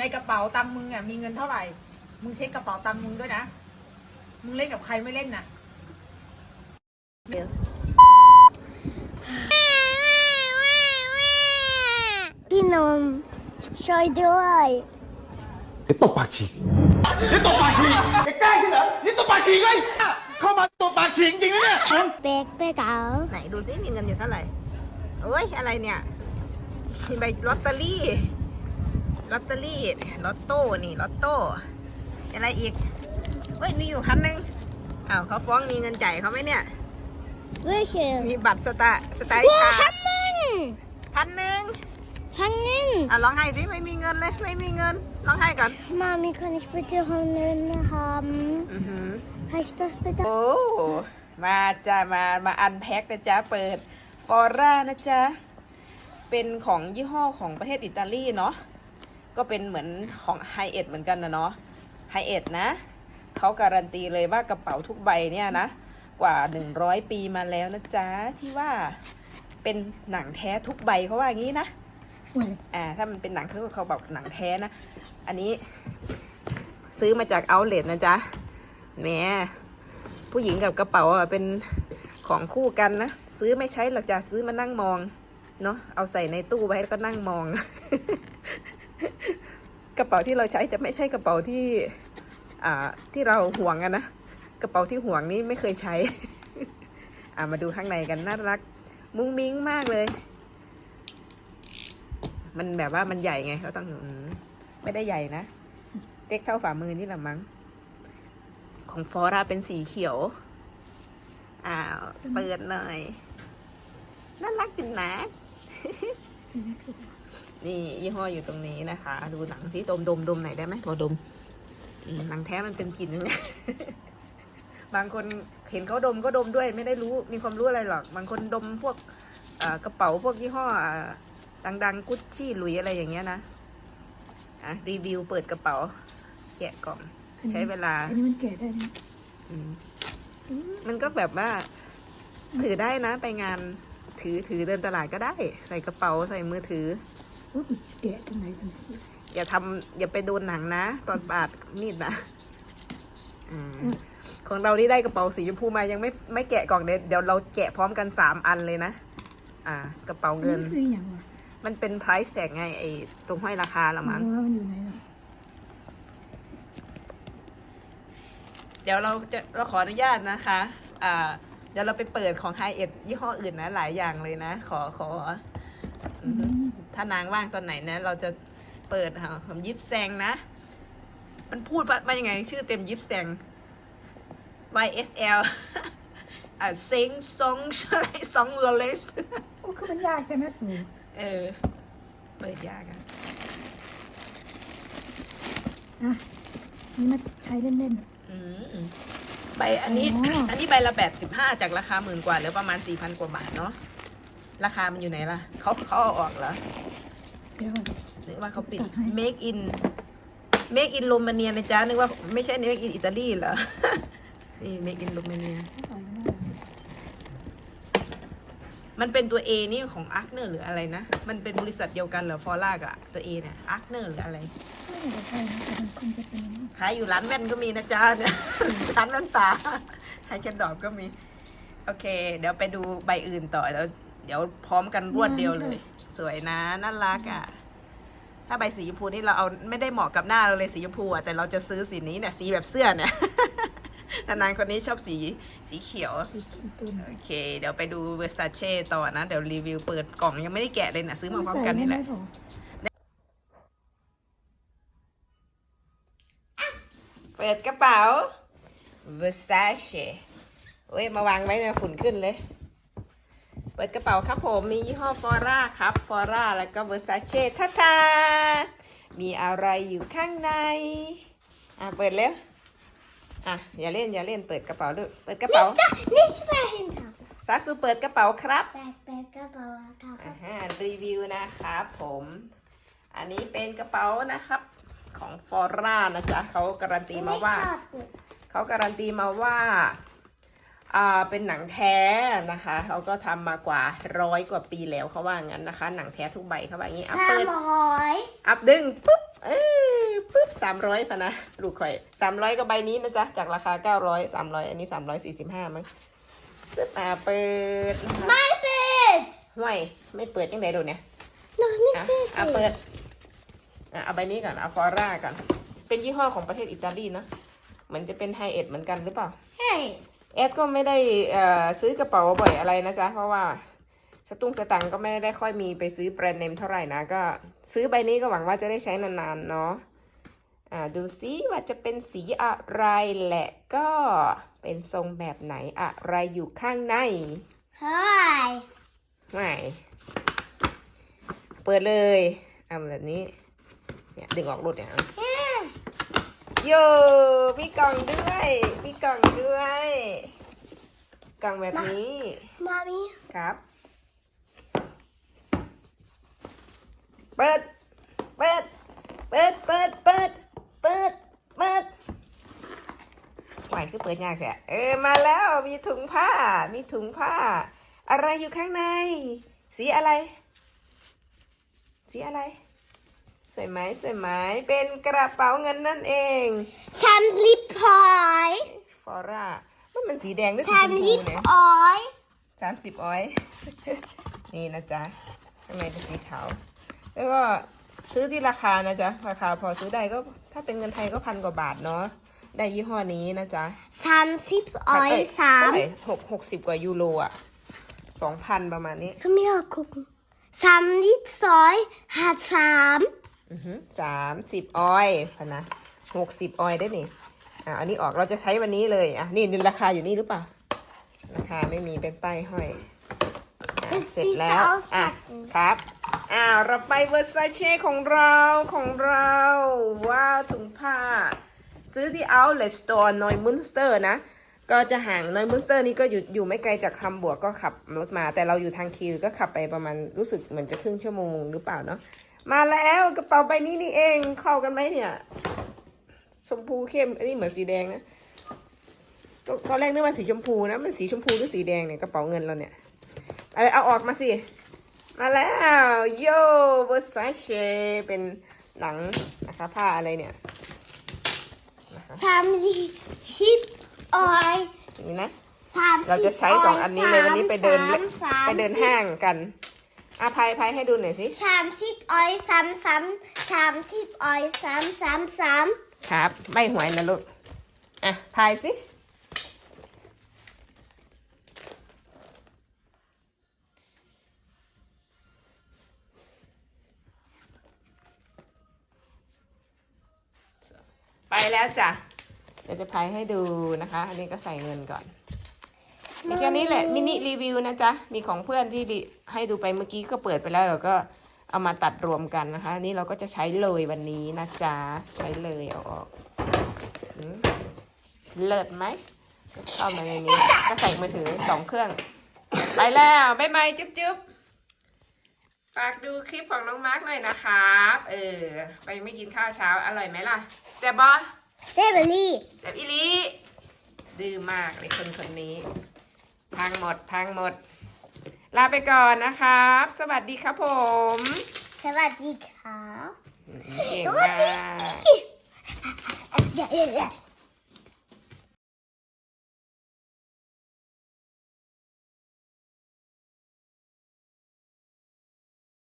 ในกระเป๋าตังค์มึงอะมีเงินเท่าไหร่ มึงเช็คกระเป๋าตังค์มึงด้วยนะ มึงเล่นกับใครไม่เล่นน่ะ พี่นมช่วยด้วย你ตบปากฉีก你ตบปากฉีกแกแกล้งฉันเหรอนี่ตบปากฉีกเลยเข้ามาตบปากฉีกจริงๆนะเนี่ยเบกเบกเอาไหนดูซิมีเงินอยู่เท่าไหร่โอ้ยอะไรเนี่ยมีใบลอตเตอรี่ ลอตเตอรี่ลอตโต้นี่ลอตโต้อะไรอีกเฮ้ยมีอยู่พันหนึ่งอ้าวเขาฟ้องมีเงินจ่ายเขาไหมเนี่ยเว้ยเชียวมีบัตรสตาร์สตาร์ว้าคาพันหนึ่งพันหนึ่งพันหนึ่งอะร้องไห้สิไม่มีเงินเลยไม่มีเงินร้องไห้ก่อนมามีคน ich bitte hundert haben อือหือ Kann ich das bitte โอ้มาจ้ามามาอันแพ็คนะจ๊ะเปิดฟอร่านะจ๊ะเป็นของยี่ห้อของประเทศอิตาลีเนาะ ก็เป็นเหมือนของไฮเอ็ดเหมือนกันนะเนาะไฮเอ็ดนะเขาการันตีเลยว่ากระเป๋าทุกใบเนี่ยนะ กว่า 100 ปีมาแล้วนะจ๊ะ ที่ว่าเป็นหนังแท้ทุกใบเขาว่าอย่างนี้นะอ่าถ้ามันเป็นหนังเขาเขาบอกหนังแท้นะ อันนี้ซื้อมาจากเอาเล t นะจ๊ะแหมผู้หญิงกับกระเป๋าอะเป็นของคู่กันนะ ซื้อไม่ใช้หรอกจ้ะซื้อมานั่งมองเนาะเอาใส่ในตู้ไว้แล้วก็นั่งมอง กระเป๋าที่เราใช้จะไม่ใช่กระเป๋าที่อ่าที่เราห่วงอะนะ กระเป๋าที่ห่วงนี้ไม่เคยใช้ อ่ามาดูข้างในกันน่ารัก มุ้งมิ้งมากเลย มันแบบว่ามันใหญ่ไงเขาต้องไม่ได้ใหญ่นะเล็กเท่าฝ่ามือนี่แหละมั้ง ของฟอราเป็นสีเขียว อ้าว เปิดหน่อย น่ารักจริงนะ นี่ยี่ห้ออยู่ตรงนี้นะคะ ดูหนังสิดมดมดมไหนอยได้ไหมพอดมอืมหนังแท้มันเป็นกลิ่นยังไงบางคนเห็นเขาดมก็ดมด้วยไม่ได้รู้มีความรู้อะไรหรอก บางคนดมพวกเอ่อกระเป๋าพวกยี่ห้ออ่าดังๆกุชชี่หลุยอะไรอย่างเงี้ยนะอะรีวิวเปิดกระเป๋า แกะกล่องใช้เวลาอันนี้มันแกะได้ไหมอืมมันก็แบบว่า ถือได้นะไปงานถือถือเดินตลาดก็ได้ ใส่กระเป๋าใส่มือถือ ว่ามันแกะตรงไหนมันอย่าทำอย่าไปโดนหนังนะ ตอนปาดมีดนะอ่าของเรานี่ได้กระเป๋าสีชมพูมายังไม่ไม่แกะกล่องเดี๋ยวเดี๋ยวเราแกะพร้อมกันสามอันเลยนะ อ่า กระเป๋าอันเงินนี้คืออย่างวะมันเป็น price tag ไงไอ้ตรงห้อยราคาละหมามั้ยงว่ามันอยู่ไหนเนาะเดี๋ยวเราจะเราขออนุญาตนะคะ อ่า เดี๋ยวเราไปเปิดของไฮเอ็ดยี่ห้ออื่นนะ หลายอย่างเลยนะ ขอขอ อือฮึ ถ้านางว่างตอนไหนนะ เราจะเปิดหาของยิปแซงนะ มันพูดว่าว่ายังไงชื่อเต็มยิปแซง YSL อ่าเซ็งซองอะไรซองโรเลสโอ้คือมันยากแต่นะสูเออ เปิดยากอะอะนี่มาใช้เล่น อืมใบอันนี้ อ๋ออั อันนี้ใบละแปดสิบห้าจากราคาหมื่นกว่าเหลือประมาณสี่พันกว่าบาทเนาะ ราคามันอยู่ไหนล่ะ เขาเขาเอาออกเหรอๆเดี๋ยว นึกว่าเขาปิด ตัดให้ make in make in โรมาเนียนะจ๊ะ นึกว่าไม่ใช่ make in อิตาลีเหรอ นี่ make in โรมาเนีย ใส่มามันเป็นตัว A นี่ของอาร์คเนอร์หรืออะไรนะ มันเป็นบริษัทเดียวกันเหรอ ฟอร่ากับตัว A เนี่ยอาร์คเนอร์หรืออะไร ไม่น่าจะใช่นะแต่มันคงจะเป็นขายอยู่ร้านแว่นก็มีนะจ๊ะเนี่ยร้านแว่นตาไฮแคนดอบก็มี โอเค เดี๋ยวไปดูใบอื่นต่อแล้ว เดี๋ยวพร้อมกันรวดเดียวเลย สวยนะน่ารักอะ ถ้าใบสีชมพูนี่เราเอาไม่ได้เหมาะกับหน้าเราเลยสีชมพูอะแต่เราจะซื้อสีนี้เนี่ยสีแบบเสื้อเนี่ยแต่นางคนนี้ชอบสีสีเขียวสีขีดตุนโอเค เดี๋ยวไปดูเวอร์ซาเช่ต่อนะ เดี๋ยวรีวิวเปิดกล่องยังไม่ได้แกะเลยนะซื้อมาพร้อมกันนี่แหละเปิดกระเป๋า Versace โอ้ย มาวางไว้เนี่ยฝุ่นขึ้นเลยเปิดกระเป๋าครับผมมียี่ห้อฟอร่าครับฟอร่าแล้วก็ Versace ท่าทามีอะไรอยู่ข้างใน อะ เปิดเร็วอะ อย่าเล่น อย่าเล่นเปิดกระเป๋าด้วยเปิดกระเป๋า nicht dahinter ซาซูเปิดกระเป๋าครับแบกแบกกระเป๋าค่ะอ่าฮะรีวิวนะครับผม อันนี้เป็นกระเป๋านะครับของฟอร่านะจ๊ะเขาการันตีมาว่าเขาการันตีมาว่าอ่า เป็นหนังแท้นะคะเขาก็ทำมากว่าร้อยกว่าปีแล้วเขาว่างั้นนะคะ หนังแท้ทุกใบเขาว่าอย่างนี้อัพสาเปิมดร้อยอัพดึงปุ๊บเอ้ยปุ๊บสามร้อยพะนะลูกข่อยสามร้อยก็ใบนี้นะจ๊ะจากราคาเก้าร้อยสามร้อยอันนี้สามร้อยสี่สิบห้ามั้งซึบอ่าเปิดนะคะ My bed! ห่วยไม่เปิดยังไงดูเนี่ย Nog niet อะอะ fertig. เปิดอะเอาใบนี้ก่อนเอาฟอร่าก่อนเป็นยี่ห้อของประเทศอิตาลีนะเหมือนจะเป็นไฮเอ็ดเหมือนกันหรือเปล่า Hey. แอดก็ไม่ได้เอ่อซื้อกระเป๋าบ่อยอะไรนะจ๊ะ เพราะว่าสตุ้งสตังค์ก็ไม่ได้ค่อยมีไปซื้อแบรนด์เนมเท่าไหร่นะ ก็ซื้อใบนี้ก็หวังว่าจะได้ใช้นานๆเนาะอ่าดูซิว่าจะเป็นสีอะไรแหละก็เป็นทรงแบบไหนอะไรอยู่ข้างใน Hi. ไม่เปิดเลยเอาแบบนี้เนี่ยดึงออกรุดเนี่ยเอา Yeah. โยมีกล่องด้วยมีกล่องด้วย กล่องแบบนี้ Mommy. ครับ เปิด เปิด เปิด เปิด เปิด เปิด เปิดไหวคือเปิดยากแค่เออ มาแล้ว มีถุงผ้า มีถุงผ้า อะไรอยู่ข้างใน สีอะไร สีอะไร ใส่ไหมใส่ไหมเป็นกระเป๋าเงินนั่นเอง Family pie. ฟอร่ามันเป็นสีแดงหรือสีชมพู Family เนี่ย pie. สามสิบออย นี่นะจ๊ะข้างในเป็นสีขาว แล้วก็ซื้อที่ราคานะจ๊ะ ราคาพอซื้อได้ก็ถ้าเป็นเงินไทยก็พันกว่าบาทเนาะ ได้ยี่ห้อนี้นะจ๊ะ Samsip เอ้ oi ยเท่า sam. ไหร่หกหกสิบกว่ายูโรอะสองพันประมาณนี้ Som jag gucken. Samlit soy hat sam. สาม สิบออยพะนะหกสิบออยได้นี่อะอันนี้ออกเราจะใช้วันนี้เลยอะนี่นี่ราคาอยู่นี่หรือเปล่าราคาไม่มีเป็นป้ายห้อยอะเสร็จแล้วอะครับอ้าวเราไปเวอร์ซาเช่ของเราของเรา ว้าวถุงผ้า ซื้อที่ Outlet Store นอยมุนสเตอร์นะ ก็จะห่างนอยมุนสเตอร์นี่ก็อยู่อยู่ไม่ไกลจากคำบวกก็ขับรถมา แต่เราอยู่ทางคิวก็ขับไปประมาณรู้สึกเหมือนจะครึ่งชั่วโมงหรือเปล่าเนาะ มาแล้วกระเป๋าใบนี้นี่เองเข้ากันไหมเนี่ย ชมพูเข้ม อันนี้เหมือนสีแดงนะตอนตอนแรกนึกว่าสีชมพูนะมันสีชมพูหรือสีแดงเนี่ยกระเป๋าเงินเราเนี่ยเออเอาออกมาสิ มาแล้วโยเวอร์ซาเชเป็นหนังนะคะผ้าอะไรเนี่ย Samlit oi อย่างนี้นะ Samsip เราจะใช้สองอันนี้เลยวันนี้ไปเดิน sam, sam, ไปเดินห้างกัน อาภัยภัยให้ดูหน่อยสิ Samsip oi sam sam. Samsip oi sam sam sam. ครับ ใบหวยนะลูก อะพายสิ ไปแล้วจ้ะ เดี๋ยวจะพายให้ดูนะคะ อันนี้ก็ใส่เงินก่อน มีแค่นี้แหละมินิรีวิวนะจ๊ะ มีของเพื่อนที่ดิให้ดูไปเมื่อกี้ก็เปิดไปแล้วเราก็เอามาตัดรวมกันนะคะอันนี่เราก็จะใช้เลยวันนี้นะจ๊ะ ใช้เลยเอาออกอืมเลิศไหมก็เข้ามาในนี้ ก็ใส่มือถือสองเครื่อง ไปแล้วบ๊ายบายจุ๊บจุ๊บฝากดูคลิปของน้องมาร์กหน่อยนะครับ เออ ไปไม่กินข้าวเช้าอร่อยไหมล่ะแซ่บบอ Sebeli. แบบอีหลีดื้อมากเลยคนคนนี้ พังหมด พังหมด ลาไปก่อนนะครับ สวัสดีครับผม Savadika. เก่งมาก Ja, ja, ja.